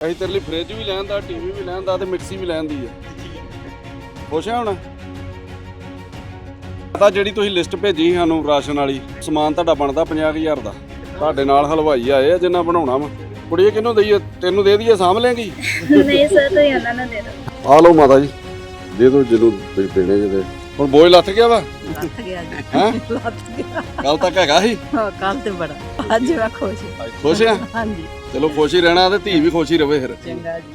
ਅਸੀਂ ਤੇਰੇ ਲਈ ਫ੍ਰਿਜ ਵੀ ਲੈਣ ਦਾ ਟੀਵੀ ਵੀ ਲੈਣ ਦਾ ਤੇ ਮਿਕਸੀ ਵੀ ਲੈਣ ਦੀ ਹੈ ਖੁਸ਼ ਆ ਹੁਣ? ਤਾਂ ਜਿਹੜੀ ਤੁਸੀਂ ਲਿਸਟ ਭੇਜੀ ਸਾਨੂੰ ਰਾਸ਼ਨ ਵਾਲੀ ਸਮਾਨ ਤੁਹਾਡਾ ਬਣਦਾ 50000 ਦਾ। ਤੁਹਾਡੇ ਨਾਲ ਹਲਵਾਈ ਆਏ ਆ ਜਿੰਨਾ ਬਣਾਉਣਾ ਵਾ। ਕੁੜੀਏ ਕਿਹਨੂੰ ਦਈਏ? ਤੈਨੂੰ ਦੇ ਦਈਏ ਸਾਂਭ ਲੇਗੀ ਨਹੀਂ ਸਰ ਤੁਸੀਂ ਉਹਨਾਂ ਨੂੰ ਦੇ ਦਿਓ। ਆ ਲਓ ਮਾਤਾ ਜੀ ਦੇ ਦਿਓ ਜਿਹਨੂੰ ਤੁਸੀਂ ਦੇਣੇ ਜਿਹਦੇ ਹੁਣ ਬੋਝ ਲੱਥ ਗਿਆ ਵਾ? ਲੱਥ ਗਿਆ ਜੀ। ਹੈ? ਲੱਥ ਗਿਆ। ਕੱਲ ਤੱਕ ਹੈਗਾ ਸੀ? ਹਾਂ ਕੱਲ ਤੇ ਬੜਾ। ਅੱਜ ਮੈਂ ਖੁਸ਼ ਹਾਂ। ਖੁਸ਼ ਆ? ਹਾਂਜੀ। ਚਲੋ ਖੁਸ਼ ਹੀ ਰਹਿਣਾ ਤੇ ਧੀ ਵੀ ਖੁਸ਼ ਹੀ ਰਵੇ ਫਿਰ। ਚੰਗਾ ਜੀ।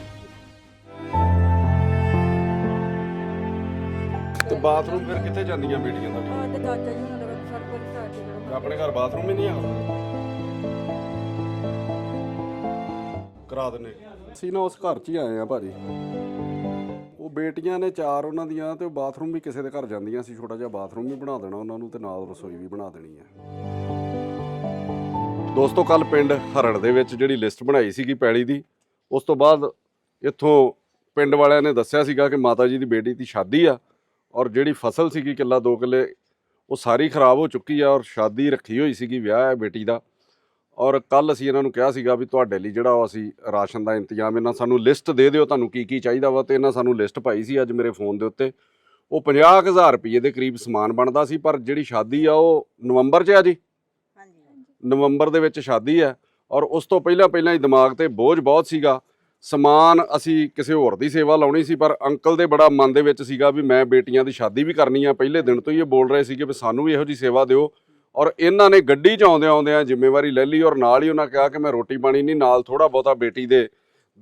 ਤੇ ਬਾਥਰੂਮ ਫਿਰ ਕਿੱਥੇ ਜਾਂਦੀਆਂ ਬੇਟੀਆਂ ਦਾ? ਉਹ ਤੇ ਚਾਚਾ ਜੀ ਨਾਲ ਸਰ ਕੋਲ ਸਾਡੇ ਆਪਣੇ ਘਰ ਬਾਥਰੂਮ ਹੀ ਨਹੀਂ ਆ? ਕਰਾ ਦਿੰਨੇ ਅਸੀਂ ਨਾ ਉਸ ਘਰ 'ਚ ਹੀ ਆਏ ਆ ਭਾਜੀ। ਉਹ ਬੇਟੀਆਂ ਨੇ ਚਾਰ ਉਹਨਾਂ ਦੀਆਂ ਤੇ ਉਹ ਬਾਥਰੂਮ ਵੀ ਕਿਸੇ ਦੇ ਘਰ ਜਾਂਦੀਆਂ ਸੀ। ਛੋਟਾ ਜਿਹਾ ਬਾਥਰੂਮ ਵੀ ਬਣਾ ਦੇਣਾ ਉਹਨਾਂ ਨੂੰ ਤੇ ਨਾਲ ਰਸੋਈ ਵੀ ਬਣਾ ਦੇਣੀ ਆ। ਦੋਸਤੋ ਕੱਲ ਪਿੰਡ ਹਰੜ ਦੇ ਵਿੱਚ ਜਿਹੜੀ ਲਿਸਟ ਬਣਾਈ ਸੀਗੀ ਪੈਲੀ ਦੀ, ਉਸ ਤੋਂ ਬਾਅਦ ਇੱਥੋਂ ਪਿੰਡ ਵਾਲਿਆਂ ਨੇ ਦੱਸਿਆ ਸੀਗਾ ਕਿ ਮਾਤਾ ਜੀ ਦੀ ਬੇਟੀ ਦੀ ਸ਼ਾਦੀ ਆ ਔਰ ਜਿਹੜੀ ਫਸਲ ਸੀਗੀ ਕਿੱਲਾ ਦੋ ਕਿੱਲੇ, ਉਹ ਸਾਰੀ ਖਰਾਬ ਹੋ ਚੁੱਕੀ ਆ ਔਰ ਸ਼ਾਦੀ ਰੱਖੀ ਹੋਈ ਸੀਗੀ ਵਿਆਹ ਹੈ ਬੇਟੀ ਦਾ। ਔਰ ਕੱਲ ਅਸੀਂ ਇਹਨਾਂ ਨੂੰ ਕਿਹਾ ਸੀਗਾ ਵੀ ਤੁਹਾਡੇ ਲਈ ਜਿਹੜਾ ਉਹ ਅਸੀਂ ਰਾਸ਼ਨ ਦਾ ਇੰਤਜ਼ਾਮ, ਇਹਨਾਂ ਸਾਨੂੰ ਲਿਸਟ ਦੇ ਦਿਓ ਤੁਹਾਨੂੰ ਕੀ ਕੀ ਚਾਹੀਦਾ ਵਾ ਤੇ ਇਹਨਾਂ ਸਾਨੂੰ ਲਿਸਟ ਪਾਈ ਸੀ ਅੱਜ ਮੇਰੇ ਫੋਨ ਦੇ ਉੱਤੇ। ਉਹ 50000 ਰੁਪਏ ਦੇ ਕਰੀਬ ਸਮਾਨ ਬਣਦਾ ਸੀ, ਪਰ ਜਿਹੜੀ ਸ਼ਾਦੀ ਆ ਉਹ ਨਵੰਬਰ 'ਚ ਆ ਜੀ। ਨਵੰਬਰ ਦੇ ਵਿੱਚ ਸ਼ਾਦੀ ਹੈ ਔਰ ਉਸ ਤੋਂ ਪਹਿਲਾਂ ਪਹਿਲਾਂ ਹੀ ਦਿਮਾਗ ਤੇ ਬੋਝ ਬਹੁਤ ਸੀਗਾ। ਸਮਾਨ ਅਸੀਂ ਕਿਸੇ ਹੋਰ ਦੀ ਸੇਵਾ ਲਾਉਣੀ ਸੀ ਪਰ ਅੰਕਲ ਦੇ ਬੜਾ ਮਨ ਦੇ ਵਿੱਚ ਸੀਗਾ ਵੀ ਮੈਂ ਬੇਟੀਆਂ ਦੀ ਸ਼ਾਦੀ ਵੀ ਕਰਨੀ ਆ। ਪਹਿਲੇ ਦਿਨ ਤੋਂ ਹੀ ਇਹ ਬੋਲ ਰਹੇ ਸੀਗੇ ਵੀ ਸਾਨੂੰ ਵੀ ਇਹੋ ਜੀ ਸੇਵਾ ਦਿਓ। ਔਰ ਇਹਨਾਂ ਨੇ ਗੱਡੀ 'ਚ ਆਉਂਦੇ ਆਉਂਦਿਆਂ ਜ਼ਿੰਮੇਵਾਰੀ ਲੈ ਲਈ ਔਰ ਨਾਲ ਹੀ ਉਹਨਾਂ ਕਿਹਾ ਕਿ ਮੈਂ ਰੋਟੀ ਪਾਣੀ ਨਹੀਂ ਨਾਲ ਥੋੜਾ ਬਹੁਤਾ ਬੇਟੀ ਦੇ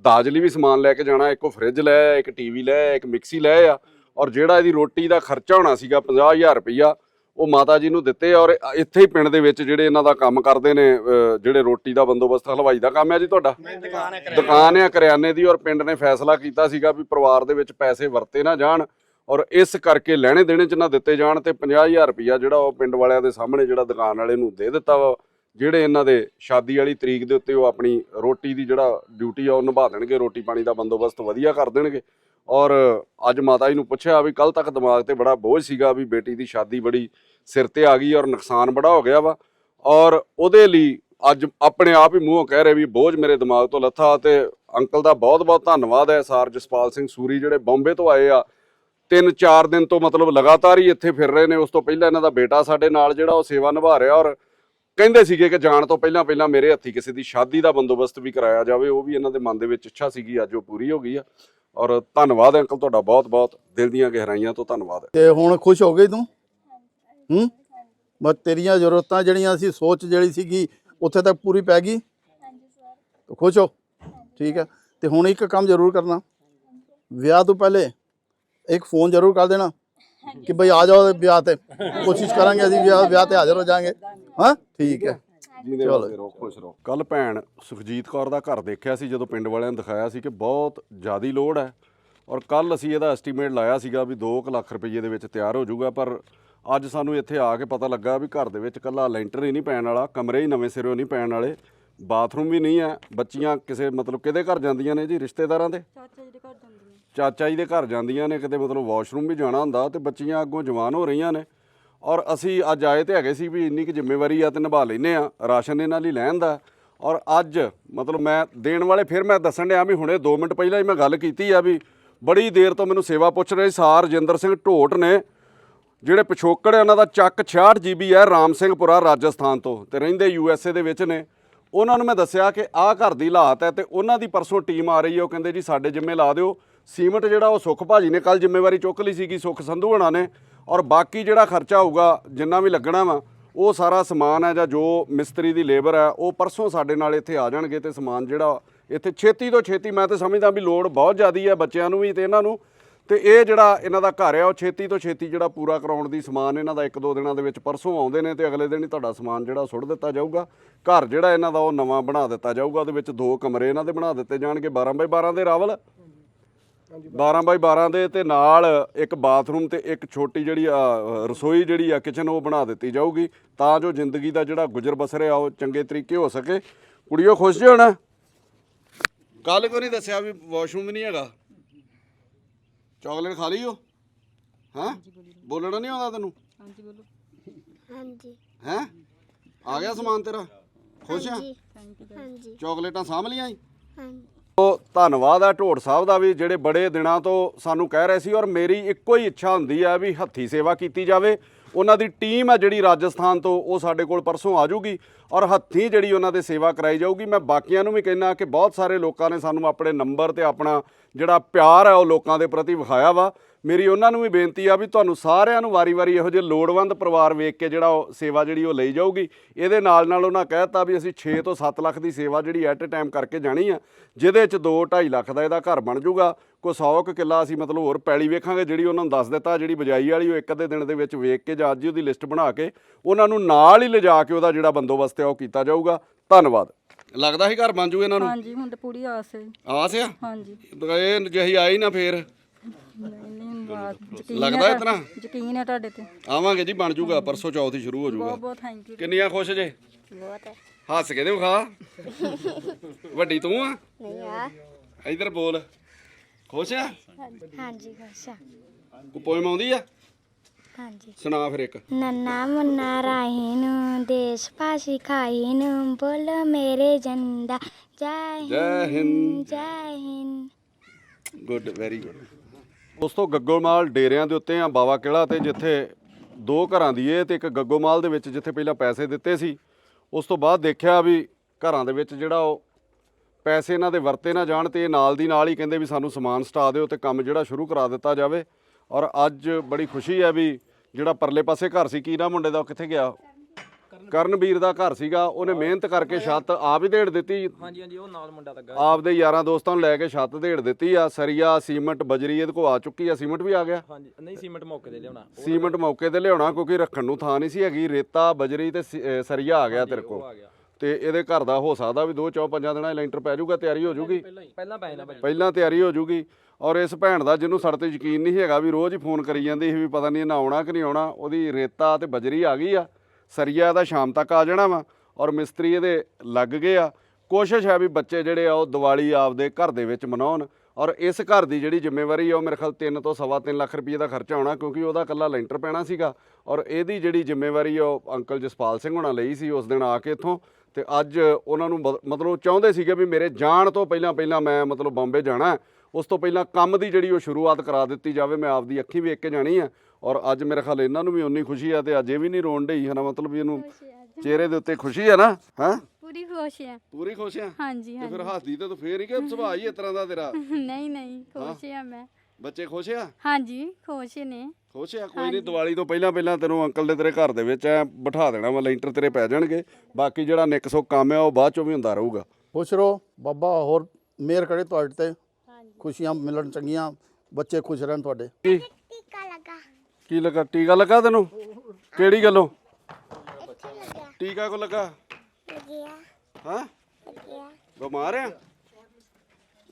ਦਾਜ ਲਈ ਵੀ ਸਮਾਨ ਲੈ ਕੇ ਜਾਣਾ ਇੱਕੋ ਫ੍ਰਿਜ ਲੈ ਆਇਆ, ਇੱਕ ਟੀਵੀ ਲੈ ਇੱਕ ਮਿਕਸੀ ਲੈ ਆ। ਔਰ ਜਿਹੜਾ ਇਹਦੀ ਰੋਟੀ ਦਾ ਖਰਚਾ ਹੋਣਾ ਸੀਗਾ 50000 ਰੁਪਈਆ ਉਹ ਮਾਤਾ ਜੀ ਨੂੰ ਦਿੱਤੇ ਔਰ ਇੱਥੇ ਹੀ ਪਿੰਡ ਦੇ ਵਿੱਚ ਜਿਹੜੇ ਇਹਨਾਂ ਦਾ ਕੰਮ ਕਰਦੇ ਨੇ ਜਿਹੜੇ ਰੋਟੀ ਦਾ ਬੰਦੋਬਸਤ ਹਲਵਾਈ ਦਾ ਕੰਮ ਹੈ ਜੀ ਤੁਹਾਡਾ? ਦੁਕਾਨ ਹੈ ਕਰਿਆਨੇ ਦੀ ਔਰ ਪਿੰਡ ਨੇ ਫੈਸਲਾ ਕੀਤਾ ਸੀਗਾ ਵੀ ਪਰਿਵਾਰ ਦੇ ਵਿੱਚ ਪੈਸੇ ਵਰਤੇ ਨਾ ਜਾਣ ਔਰ ਇਸ ਕਰਕੇ ਲੈਣੇ ਦੇਣੇ ਚ ਨਾ ਦਿੱਤੇ ਜਾਣ ਤੇ 50000 ਰੁਪਇਆ ਜਿਹੜਾ ਉਹ ਪਿੰਡ ਵਾਲਿਆਂ ਦੇ ਸਾਹਮਣੇ ਜਿਹੜਾ ਦੁਕਾਨ ਵਾਲੇ ਨੂੰ ਦੇ ਦਿੱਤਾ ਵਾ। ਜਿਹੜੇ ਇਹਨਾਂ ਦੇ ਸ਼ਾਦੀ ਵਾਲੀ ਤਰੀਕ ਦੇ ਉੱਤੇ ਉਹ ਆਪਣੀ ਰੋਟੀ ਦੀ ਜਿਹੜਾ ਡਿਊਟੀ ਆ ਉਹ ਨਿਭਾ ਦੇਣਗੇ ਰੋਟੀ ਪਾਣੀ ਦਾ ਬੰਦੋਬਸਤ ਵਧੀਆ ਕਰ ਦੇਣਗੇ। ਔਰ ਅੱਜ ਮਾਤਾ ਜੀ ਨੂੰ ਪੁੱਛਿਆ ਵੀ ਕੱਲ ਤੱਕ ਦਿਮਾਗ ਤੇ ਬੜਾ ਬੋਝ ਸੀਗਾ ਵੀ ਬੇਟੀ ਦੀ ਸ਼ਾਦੀ ਬੜੀ ਸਿਰ ਤੇ ਆ ਗਈ ਔਰ ਨੁਕਸਾਨ ਬੜਾ ਹੋ ਗਿਆ ਵਾ। ਔਰ ਉਹਦੇ ਲਈ ਅੱਜ ਆਪਣੇ ਆਪ ਹੀ ਮੂੰਹੋਂ ਕਹਿ ਰਹੇ ਵੀ ਬੋਝ ਮੇਰੇ ਦਿਮਾਗ ਤੋਂ ਲੱਥਾ ਤੇ ਅੰਕਲ ਦਾ ਬਹੁਤ ਬਹੁਤ ਧੰਨਵਾਦ ਹੈ ਸਰ ਜਸਪਾਲ ਸਿੰਘ ਸੂਰੀ ਜਿਹੜੇ ਬੰਬੇ ਤੋਂ ਆਏ ਆ। ਤਿੰਨ ਚਾਰ ਦਿਨ ਤੋਂ ਮਤਲਬ ਲਗਾਤਾਰ ਹੀ ਇੱਥੇ ਫਿਰ ਰਹੇ ਨੇ। ਉਸ ਤੋਂ ਪਹਿਲਾਂ ਇਹਨਾਂ ਦਾ ਬੇਟਾ ਸਾਡੇ ਨਾਲ ਜਿਹੜਾ ਉਹ ਸੇਵਾ ਨਿਭਾ ਰਿਹਾ ਔਰ ਕਹਿੰਦੇ ਸੀਗੇ ਕਿ ਜਾਣ ਤੋਂ ਪਹਿਲਾਂ ਪਹਿਲਾਂ ਮੇਰੇ ਹੱਥੀ ਕਿਸੇ ਦੀ ਸ਼ਾਦੀ ਦਾ ਬੰਦੋਬਸਤ ਵੀ ਕਰਾਇਆ ਜਾਵੇ। ਉਹ ਵੀ ਇਹਨਾਂ ਦੇ ਮਨ ਦੇ ਵਿੱਚ ਇੱਛਾ ਸੀਗੀ, ਅੱਜ ਉਹ ਪੂਰੀ ਹੋ ਗਈ ਆ। ਔਰ ਧੰਨਵਾਦ ਅੰਕਲ ਤੁਹਾਡਾ ਬਹੁਤ ਬਹੁਤ। ਦਿਲ ਦੀਆਂ ਗਹਿਰਾਈਆਂ ਤੋਂ ਧੰਨਵਾਦ। ਤੇ ਹੁਣ ਖੁਸ਼ ਹੋ ਗਈ ਤੂੰ? ਹੂੰ? ਬਸ ਤੇਰੀਆਂ ਜ਼ਰੂਰਤਾਂ ਜਿਹੜੀਆਂ ਸੀ ਸੋਚ ਜਿਹੜੀ ਸੀਗੀ ਉੱਥੇ ਤੱਕ ਪੂਰੀ ਪੈ ਗਈ? ਹਾਂਜੀ ਸਰ। ਤਾਂ ਖੁਸ਼ ਹੋ? ਠੀਕ ਹੈ ਤੇ ਹੁਣ ਇੱਕ ਕੰਮ ਜ਼ਰੂਰ ਕਰਨਾ। ਵਿਆਹ ਤੋਂ ਪਹਿਲੇ ਇੱਕ ਫੋਨ ਜ਼ਰੂਰ ਕਰ ਦੇਣਾ ਕਿ ਭਈ ਆ ਜਾਓ ਵਿਆਹ ਤੇ। ਕੋਸ਼ਿਸ਼ ਕਰਾਂਗੇ ਅਸੀਂ ਵਿਆਹ ਵਿਆਹ ਤੇ ਹਾਜ਼ਰ ਹੋ ਜਾਾਂਗੇ। ਹਾਂ? ਠੀਕ ਹੈ। ਜਿੰਦੇ ਚਲੋ। ਵਾਸਤੇ ਰਹੋ ਖੁਸ਼ ਰਹੋ। ਕੱਲ ਭੈਣ ਸੁਖਜੀਤ ਕੌਰ ਦਾ ਘਰ ਦੇਖਿਆ ਸੀ ਜਦੋਂ ਪਿੰਡ ਵਾਲਿਆਂ ਨੇ ਦਿਖਾਇਆ ਸੀ ਕਿ ਬਹੁਤ ਜ਼ਿਆਦੀ ਲੋੜ ਹੈ। ਔਰ ਕੱਲ ਅਸੀਂ ਇਹਦਾ ਐਸਟੀਮੇਟ ਲਾਇਆ ਸੀਗਾ ਵੀ 2 ਲੱਖ ਰੁਪਏ ਦੇ ਵਿੱਚ ਤਿਆਰ ਹੋ ਜਾਊਗਾ ਪਰ ਅੱਜ ਸਾਨੂੰ ਇੱਥੇ ਆ ਕੇ ਪਤਾ ਲੱਗਾ ਵੀ ਘਰ ਦੇ ਵਿੱਚ ਕੱਲਾ ਲੈਂਟਰ ਹੀ ਨਹੀਂ ਪੈਣ ਵਾਲਾ ਕਮਰੇ ਹੀ ਨਵੇਂ ਸਿਰੋਂ ਨਹੀਂ ਪੈਣ ਵਾਲੇ ਬਾਥਰੂਮ ਵੀ ਨਹੀਂ ਹੈ ਬੱਚੀਆਂ ਕਿਸੇ ਮਤਲਬ ਕਿਹਦੇ ਘਰ ਜਾਂਦੀਆਂ ਨੇ ਜੀ ਰਿਸ਼ਤੇਦਾਰਾਂ ਦੇ? ਚਾਚਾ ਜੀ ਦੇ ਘਰ ਜਾਂਦੇ ਨੇ। ਚਾਚਾ ਜੀ ਦੇ ਘਰ ਜਾਂਦੀਆਂ ਨੇ ਕਿਤੇ ਮਤਲਬ ਵਾਸ਼ਰੂਮ ਵੀ ਜਾਣਾ ਹੁੰਦਾ ਤੇ ਬੱਚੀਆਂ ਅੱਗੋਂ ਜਵਾਨ ਹੋ ਰਹੀਆਂ ਨੇ। ਔਰ ਅਸੀਂ ਅੱਜ ਆਏ ਤੇ ਹੈਗੇ ਸੀ ਵੀ ਇੰਨੀ ਕੁ ਜ਼ਿੰਮੇਵਾਰੀ ਆ ਤੇ ਨਿਭਾ ਲੈਨੇ ਆ, ਰਾਸ਼ਨ ਇਹਨਾਂ ਲਈ ਲੈਣ ਦਾ। ਔਰ ਅੱਜ ਮਤਲਬ ਮੈਂ ਦੇਣ ਵਾਲੇ ਫਿਰ ਮੈਂ ਦੱਸਣ ਡਿਆ ਵੀ ਹੁਣੇ 2 ਮਿੰਟ ਪਹਿਲਾਂ ਹੀ ਮੈਂ ਗੱਲ ਕੀਤੀ ਆ ਵੀ ਬੜੀ ਦੇਰ ਤੋਂ ਮੈਨੂੰ ਸੇਵਾ ਪੁੱਛ ਰਹੇ ਸਾਰ ਰਜਿੰਦਰ ਸਿੰਘ ਢੋਟ ਨੇ, ਜਿਹੜੇ ਪਿਛੋਕੜ ਹੈ ਉਹਨਾਂ ਦਾ ਚੱਕ 66 ਜੀਬੀ ਹੈ ਰਾਮ ਸਿੰਘਪੁਰਾ, ਰਾਜਸਥਾਨ ਤੋਂ ਤੇ ਰਹਿੰਦੇ ਯੂ ਐਸ ਏ ਦੇ ਵਿੱਚ ਨੇ। ਉਹਨਾਂ ਨੂੰ ਮੈਂ ਦੱਸਿਆ ਕਿ ਆਹ ਘਰ ਦੀ ਹਾਲਾਤ ਹੈ ਤੇ ਉਹਨਾਂ ਦੀ ਪਰਸੋਂ ਟੀਮ ਆ ਰਹੀ ਹੈ, ਉਹ ਕਹਿੰਦੇ ਜੀ ਸਾਡੇ ਜਿੰਮੇ ਲਾ ਦਿਓ। ਸੀਮਟ ਜਿਹੜਾ ਉਹ ਸੁੱਖ ਭਾਜੀ ਨੇ ਕੱਲ ਜ਼ਿੰਮੇਵਾਰੀ ਚੁੱਕ ਲਈ ਸੀਗੀ, ਸੁੱਖ ਸੰਧੂ ਹੋਣਾ ਨੇ। ਔਰ ਬਾਕੀ ਜਿਹੜਾ ਖਰਚਾ ਹੋਊਗਾ, ਜਿੰਨਾ ਵੀ ਲੱਗਣਾ ਵਾ, ਉਹ ਸਾਰਾ ਸਮਾਨ ਹੈ ਜਾਂ ਜੋ ਮਿਸਤਰੀ ਦੀ ਲੇਬਰ ਹੈ, ਉਹ ਪਰਸੋਂ ਸਾਡੇ ਨਾਲ ਇੱਥੇ ਆ ਜਾਣਗੇ ਤੇ ਸਮਾਨ ਜਿਹੜਾ ਇੱਥੇ ਛੇਤੀ ਤੋਂ ਛੇਤੀ ਮੈਂ ਤੇ ਸਮਝਦਾ ਵੀ ਲੋੜ ਬਹੁਤ ਜ਼ਿਆਦੀ ਹੈ ਬੱਚਿਆਂ ਨੂੰ ਵੀ ਤੇ ਇਹਨਾਂ ਨੂੰ। ਤੇ ਇਹ ਜਿਹੜਾ ਇਹਨਾਂ ਦਾ ਘਰ ਆ ਉਹ ਛੇਤੀ ਤੋਂ ਛੇਤੀ ਜਿਹੜਾ ਪੂਰਾ ਕਰਾਉਣ ਦੀ ਸਮਾਨ ਇਹਨਾਂ ਦਾ ਇੱਕ ਦੋ ਦਿਨਾਂ ਦੇ ਵਿੱਚ ਪਰਸੋਂ ਆਉਂਦੇ ਨੇ ਤੇ ਅਗਲੇ ਦਿਨ ਹੀ ਤੁਹਾਡਾ ਸਮਾਨ ਜਿਹੜਾ ਸੁੱਟ ਦਿੱਤਾ ਜਾਊਗਾ। ਘਰ ਜਿਹੜਾ ਇਹਨਾਂ ਦਾ ਉਹ ਨਵਾਂ ਬਣਾ ਦਿੱਤਾ ਜਾਊਗਾ, ਉਹਦੇ ਵਿੱਚ ਦੋ ਕਮਰੇ ਇਹਨਾਂ ਦੇ ਬਣਾ ਦਿੱਤੇ ਜਾਣਗੇ 12 ਬਾਈ 12 ਦੇ ਰਾਵਲ। 12 ਬਾਈ 12 ਦੇ ਤੇ ਨਾਲ ਇੱਕ ਬਾਥਰੂਮ ਤੇ ਇੱਕ ਛੋਟੀ ਜਿਹੜੀ ਆ ਰਸੋਈ ਜਿਹੜੀ ਆ ਕਿਚਨ ਉਹ ਬਣਾ ਦਿੱਤੀ ਜਾਊਗੀ। ਤਾਂ ਜੋ ਜ਼ਿੰਦਗੀ ਦਾ ਜਿਹੜਾ ਗੁਜ਼ਰ ਬਸਰ ਆ ਉਹ ਚੰਗੇ ਤਰੀਕੇ ਹੋ ਸਕੇ। ਕੁੜੀਓ ਖੁਸ਼ ਜੇ ਹੋਣਾ? ਕੱਲ ਕੋ ਨਹੀਂ ਦੱਸਿਆ ਵੀ ਵਾਸ਼ਰੂਮ ਵੀ ਨਹੀਂ ਹੈਗਾ? ਚਾਕਲੇਟ ਖਾ ਲਈ ਹੋ ਹਾਂ? ਬੋਲਣਾ ਨਹੀਂ ਆਉਂਦਾ ਤੈਨੂੰ? ਹਾਂਜੀ ਬੋਲੋ। ਹਾਂਜੀ। ਹੈ? ਆ ਗਿਆ ਸਮਾਨ ਤੇਰਾ? ਖੁਸ਼ ਆ? ਹਾਂਜੀ। ਚਾਕਲੇਟਾਂ ਸਾਂਭ ਈ? ਹਾਂਜੀ। ਤੋ ਧੰਨਵਾਦ ਹੈ ਢੋੜ ਸਾਹਿਬ ਦਾ ਵੀ, ਜਿਹੜੇ ਬੜੇ ਦਿਨਾਂ ਤੋਂ ਸਾਨੂੰ ਕਹਿ ਰਹੇ ਸੀ ਔਰ ਮੇਰੀ ਇੱਕੋ ਹੀ ਇੱਛਾ ਹੁੰਦੀ ਹੈ ਵੀ ਹੱਥੀ ਸੇਵਾ ਕੀਤੀ ਜਾਵੇ। ਉਹਨਾਂ ਦੀ ਟੀਮ ਹੈ ਜਿਹੜੀ ਰਾਜਸਥਾਨ ਤੋਂ, ਉਹ ਸਾਡੇ ਕੋਲ ਪਰਸੋਂ ਆ ਜਾਊਗੀ ਔਰ ਹੱਥੀਂ ਜਿਹੜੀ ਉਹਨਾਂ ਦੇ ਸੇਵਾ ਕਰਾਈ ਜਾਊਗੀ। ਮੈਂ ਬਾਕੀਆਂ ਨੂੰ ਵੀ ਕਹਿਣਾ ਕਿ ਬਹੁਤ ਸਾਰੇ ਲੋਕਾਂ ਨੇ ਸਾਨੂੰ ਆਪਣੇ ਨੰਬਰ ਤੇ ਆਪਣਾ ਜਿਹੜਾ ਪਿਆਰ ਹੈ ਉਹ ਲੋਕਾਂ ਦੇ ਪ੍ਰਤੀ ਵਿਖਾਇਆ ਵਾ। ਮੇਰੀ ਉਹਨਾਂ ਨੂੰ ਵੀ ਬੇਨਤੀ ਆ ਵੀ ਤੁਹਾਨੂੰ ਸਾਰਿਆਂ ਨੂੰ ਵਾਰੀ-ਵਾਰੀ ਇਹੋ ਜਿਹੇ ਲੋੜਵੰਦ ਪਰਿਵਾਰ ਵੇਖ ਕੇ ਜਿਹੜਾ ਉਹ ਸੇਵਾ ਜਿਹੜੀ ਉਹ ਲਈ ਜਾਊਗੀ। ਇਹਦੇ ਨਾਲ ਨਾਲ ਉਹਨਾਂ ਕਹਿਤਾ ਵੀ ਅਸੀਂ 6 ਤੋਂ 7 ਲੱਖ ਦੀ ਸੇਵਾ ਜਿਹੜੀ ਐਟ ਅ ਟਾਈਮ ਕਰਕੇ ਜਾਣੀ ਆ, ਜਿਹਦੇ ਚ 2 2.5 ਲੱਖ ਦਾ ਇਹਦਾ ਘਰ ਬਣ ਜਾਊਗਾ। ਕੋਈ 100 ਕੁ ਕਿੱਲਾ ਅਸੀਂ ਮਤਲਬ ਹੋਰ ਪੈਲੀ ਵੇਖਾਂਗੇ ਜਿਹੜੀ ਉਹਨਾਂ ਨੂੰ ਦੱਸ ਦਿੱਤਾ ਜਿਹੜੀ ਬਜਾਈ ਵਾਲੀ ਉਹ ਇੱਕ ਅੱਧੇ ਦਿਨ ਦੇ ਵਿੱਚ ਵੇਖ ਕੇ ਜਾਂ ਉਹਦੀ ਲਿਸਟ ਬਣਾ ਕੇ ਉਹਨਾਂ ਨੂੰ ਨਾਲ ਹੀ ਲਿਜਾ ਕੇ ਉਹਦਾ ਜਿਹੜਾ ਬੰਦੋਬਸਤ ਹੈ ਉਹ ਕੀਤਾ ਜਾਊਗਾ। ਧੰਨਵਾਦ। ਲੱਗਦਾ ਸੀ ਘਰ ਬਣ ਜੂ ਇਹਨਾਂ ਨੂੰ? ਹਾਂਜੀ ਹੁਣ ਤੇ ਪੂਰੀ ਆਸ ਹੈ। ਆਸ ਆ? ਹਾਂਜੀ। ਇਹ ਜਿਹੀ ਆਈ ਨਾ ਫੇਰ? ਨਹੀਂ ਨਹੀਂ ਆਸ ਯਕੀਨ ਲੱਗਦਾ ਹੈ ਇਤਨਾ? ਯਕੀਨ ਹੈ ਤੁਹਾਡੇ ਤੇ। ਆਵਾਂਗੇ ਜੀ ਬਣ ਜੂਗਾ ਪਰਸੋਂ ਚੌਥ ਹੀ ਸ਼ੁਰੂ ਹੋ ਜੂਗਾ। ਬਹੁਤ ਬਹੁਤ ਥੈਂਕ ਯੂ ਕਿੰਨੀਆਂ ਖੁਸ਼ ਜੇ? ਬਹੁਤ ਹੱਸ ਕੇ ਦੇ ਵਿਖਾ ਵੱਡੀ ਤੂੰ ਆ? ਨਹੀਂ ਆ। ਇਧਰ ਬੋਲ। ਖੁਸ਼ ਆ? ਹਾਂਜੀ ਖੁਸ਼ਾ ਕੋ ਪੋਇਮ ਆਉਂਦੀ ਆ? ਹਾਂਜੀ। ਸੁਣਾ ਫਿਰ ਇੱਕ। ਨੰਨਾ ਮੁੰਨਾ ਰਾਹੀ ਨੂੰ ਦੇਸ਼ ਭਾਸ਼ੀ ਖਾਈ ਨੂੰ ਬੋਲੋ ਮੇਰੇ ਜੰਦਾ। ਜੈ ਜੈ ਹਿੰਦ। ਜੈ ਹਿੰਦ। ਗੁੱਡ ਵੈਰੀ ਗੁੱਡ ਉਸ ਤੋਂ ਗੱਗੋਮਾਲ ਡੇਰਿਆਂ ਦੇ ਉੱਤੇ ਆ ਬਾਵਾ ਕਿਲਾ ਤੇ ਜਿੱਥੇ ਦੋ ਘਰਾਂ ਦੀ ਇਹ ਤੇ ਇੱਕ ਗੱਗੋਮਾਲ ਦੇ ਵਿੱਚ ਜਿੱਥੇ ਪਹਿਲਾਂ ਪੈਸੇ ਦਿੱਤੇ ਸੀ। ਉਸ ਤੋਂ ਬਾਅਦ ਦੇਖਿਆ ਵੀ ਘਰਾਂ ਦੇ ਵਿੱਚ ਜਿਹੜਾ ਉਹ ਪੈਸੇ ਇਹਨਾਂ ਦੇ ਵਰਤੇ ਨਾ ਜਾਣ ਤੇ ਇਹ ਨਾਲ ਦੀ ਨਾਲ ਹੀ ਕਹਿੰਦੇ ਵੀ ਸਾਨੂੰ ਸਮਾਨ ਸਟਾ ਦਿਓ ਤੇ ਕੰਮ ਜਿਹੜਾ ਸ਼ੁਰੂ ਕਰਾ ਦਿੱਤਾ ਜਾਵੇ। ਔਰ ਅੱਜ ਬੜੀ ਖੁਸ਼ੀ ਹੈ ਵੀ ਜਿਹੜਾ ਪਰਲੇ ਪਾਸੇ ਘਰ ਸੀ ਕੀ ਨਾ ਮੁੰਡੇ ਦਾ ਉਹ ਕਿੱਥੇ ਗਿਆ? ਕਰਨਵੀਰ ਦਾ ਘਰ ਸੀਗਾ ਉਹਨੇ ਮਿਹਨਤ ਕਰਕੇ ਛੱਤ ਆਪ ਹੀ ਢੇੜ ਦਿੱਤੀ। ਹਾਂਜੀ ਹਾਂਜੀ ਉਹ ਨਾਲ ਮੁੰਡਾ ਲੱਗਾ ਆਪਦੇ ਯਾਰਾਂ ਦੋਸਤਾਂ ਨੂੰ ਲੈ ਕੇ ਛੱਤ ਢੇੜ ਦਿੱਤੀ ਆ ਸਰੀਆ ਸੀਮੈਂਟ ਬਜਰੀ ਇਹਦੇ ਕੋ ਆ ਚੁੱਕੀ ਆ ਸੀਮੈਂਟ ਵੀ ਆ ਗਿਆ। ਹਾਂਜੀ ਨਹੀਂ ਸੀਮੈਂਟ ਮੌਕੇ ਤੇ ਲਿਆਉਣਾ। ਸੀਮੈਂਟ ਮੌਕੇ ਤੇ ਲਿਆਉਣਾ ਕਿਉਂਕਿ ਰੱਖਣ ਨੂੰ ਥਾਂ ਨਹੀਂ ਸੀ ਹੈਗੀ ਰੇਤਾ ਬਜਰੀ ਤੇ ਸੀ- ਅਹ ਸਰੀਆ ਆ ਗਿਆ ਤੇਰੇ ਕੋ ਆ ਗਿਆ। ਤੇ ਇਹਦੇ ਘਰ ਦਾ ਹੋ ਸਕਦਾ ਵੀ ਦੋ ਚੌ ਪੰਜਾਂ ਦਿਨਾਂ 'ਚ ਲੈਂਟਰ ਪੈ ਜਾਊਗਾ ਤਿਆਰੀ ਹੋ ਜਾਊਗੀ। ਪਹਿਲਾਂ ਪੈ ਜਾਣਾ ਭਾਈ ਪਹਿਲਾਂ ਤਿਆਰੀ ਹੋ ਜਾਊਗੀ। ਔਰ ਇਸ ਭੈਣ ਦਾ ਜਿਹਨੂੰ ਸਾਡੇ ਤੇ ਯਕੀਨ ਨਹੀਂ ਹੈਗਾ ਵੀ ਰੋਜ਼ ਹੀ ਫੋਨ ਕਰੀ ਜਾਂਦੀ ਸੀ ਵੀ ਪਤਾ ਨਹੀਂ ਇਹਨਾਂ ਆਉਣਾ ਕਿ ਨਹੀਂ ਆਉਣਾ ਉਹਦੀ ਰੇਤਾ ਤੇ ਬਜਰੀ ਆ ਗਈ ਆ। ਸਰੀਆ ਇਹਦਾ ਸ਼ਾਮ ਤੱਕ ਆ ਜਾਣਾ ਵਾ ਔਰ ਮਿਸਤਰੀ ਇਹਦੇ ਲੱਗ ਗਏ ਆ। ਕੋਸ਼ਿਸ਼ ਹੈ ਵੀ ਬੱਚੇ ਜਿਹੜੇ ਆ ਉਹ ਦੀਵਾਲੀ ਆਪਦੇ ਘਰ ਦੇ ਵਿੱਚ ਮਨਾਉਣ ਔਰ ਇਸ ਘਰ ਦੀ ਜਿਹੜੀ ਜ਼ਿੰਮੇਵਾਰੀ ਆ ਉਹ ਮੇਰੇ ਖਿਆਲ 3 ਤੋਂ ਸਵਾ ਤਿੰਨ ਲੱਖ ਰੁਪਏ ਦਾ ਖਰਚਾ ਆਉਣਾ ਕਿਉਂਕਿ ਉਹਦਾ ਇਕੱਲਾ ਲੈਂਟਰ ਪੈਣਾ ਸੀਗਾ। ਔਰ ਇਹਦੀ ਜਿਹੜੀ ਜ਼ਿੰਮੇਵਾਰੀ ਆ ਉਹ ਅੰਕਲ ਜਸਪਾਲ ਸਿੰਘ ਹੋਣਾ ਲਈ ਸੀ ਉਸ ਦਿਨ ਆ ਕੇ ਇੱਥੋਂ ਤੇ ਅੱਜ ਉਹਨਾਂ ਨੂੰ ਮਤਲਬ ਚਾਹੁੰਦੇ ਸੀਗੇ ਵੀ ਮੇਰੇ ਜਾਣ ਤੋਂ ਪਹਿਲਾਂ ਪਹਿਲਾਂ ਮੈਂ ਮਤਲਬ ਬੰਬੇ ਜਾਣਾ ਹੈ। ਉਸ ਤੋਂ ਪਹਿਲਾਂ ਕੰਮ ਦੀ ਜਿਹੜੀ ਉਹ ਸ਼ੁਰੂਆਤ ਕਰਾ ਦਿੱਤੀ ਜਾਵੇ ਮੈਂ ਆਪਦੀ ਅੱਖੀਂ ਵੇਖ ਕੇ ਜਾਣੀ ਆ ਔਰ ਅੱਜ ਮੇਰੇ ਖਿਆਲ ਇਹਨਾਂ ਨੂੰ ਵੀ ਉਨੀ ਖੁਸ਼ੀ ਆ ਤੇ ਅੱਜ ਇਹ ਵੀ ਨਹੀਂ ਰੋਣ ਢਈ ਹਨਾ ਮਤਲਬ ਵੀ ਇਹਨੂੰ ਚਿਹਰੇ ਦੇ ਉੱਤੇ ਖੁਸ਼ੀ ਆ ਨਾ ਹਾਂ? ਪੂਰੀ ਖੁਸ਼ ਹੈ। ਪੂਰੀ ਖੁਸ਼ ਆ ਹਾਂਜੀ ਤੇ ਫਿਰ ਹੱਸਦੀ ਤੇ ਤੂੰ ਫੇਰ ਹੀ ਕਿ ਸੁਭਾਅ ਹੀ ਇਸ ਤਰ੍ਹਾਂ ਦਾ ਤੇਰਾ? ਨਹੀਂ ਨਹੀਂ ਖੁਸ਼ ਹਾਂ ਮੈਂ। ਬੱਚੇ ਖੁਸ਼ ਆ? ਹਾਂਜੀ ਖੁਸ਼ ਨੇ। ਖੁਸ਼ ਆ? ਕੋਈ ਨਹੀਂ ਦੀਵਾਲੀ ਤੋਂ ਪਹਿਲਾਂ ਪਹਿਲਾਂ ਤੈਨੂੰ ਅੰਕਲ ਦੇ ਤੇਰੇ ਘਰ ਦੇ ਵਿੱਚ ਐ ਬਿਠਾ ਦੇਣਾ ਵਾ ਲੈਂਟਰ ਤੇਰੇ ਪੈ ਜਾਣਗੇ। ਬਾਕੀ ਜਿਹੜਾ ਨਿੱਕ ਸੋ ਕੰਮ ਆ ਉਹ ਬਾਅਦ ਚੋਂ ਵੀ ਹੁੰਦਾ ਰਹੂਗਾ। ਖੁਸ਼ ਰਹੋ। ਬਾਬਾ ਹੋਰ ਮਿਹਰ ਕਰੇ ਤੁਹਾਡੇ ਤੇ। ਖੁਸ਼ੀਆਂ ਮਿਲਣ ਚੰਗੀਆਂ। ਬੱਚੇ ਖੁਸ਼ ਰਹਿਣ ਤੁਹਾਡੇ। ਕੀ? ਟੀਕਾ ਲਗਾ। ਕੀ ਲੱਗਾ? ਟੀਕਾ ਲੱਗਾ ਤੈਨੂੰ? ਕਿਹੜੀ ਗੱਲੋਂ? ਟੀਕਾ ਕੋ ਲੱਗਾ? ਲੱਗਿਆ। ਹਾਂ? ਲੱਗਿਆ। ਬਿਮਾਰ ਆ?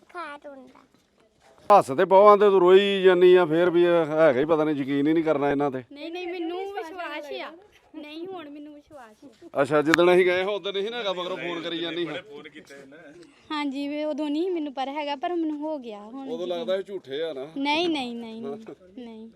ਖਾ ਟੁੰਡਾ ਹੱਸਦੇ ਪਵਾਂ ਤੇ ਤੂੰ ਰੋਈ ਜਾਨੀ ਆ ਫੇਰ ਵੀ ਇਹ ਹੈਗਾ ਹੀ ਪਤਾ ਨਹੀਂ ਯਕੀਨ ਹੀ ਨਹੀਂ ਕਰਨਾ ਇਹਨਾਂ ਤੇ। ਨਹੀਂ ਨਹੀਂ ਮੈਨੂੰ ਵਿਸ਼ਵਾਸ ਆ। ਨਹੀਂ ਹੁਣ ਮੈਨੂੰ ਵਿਸ਼ਵਾਸ ਆ। ਅੱਛਾ ਜਿੱਦਣ ਅਸੀਂ ਗਏ ਉਦੋਂ ਨਹੀਂ ਨਾ ਹੈਗਾ ਮਗਰੋਂ ਫੋਨ ਕਰੀ ਜਾਨੀ ਹਾਂਜੀ ਵੀ ਉਦੋਂ ਨਹੀਂ ਮੈਨੂੰ ਪਰ ਹੈਗਾ ਪਰ ਮੈਨੂੰ ਹੋ ਗਿਆ ਹੁਣ ਉਦੋਂ ਲੱਗਦਾ ਇਹ ਝੂਠੇ ਆ ਨਾ। ਨਹੀਂ ਨਹੀਂ ਨਹੀਂ ਨਹੀਂ।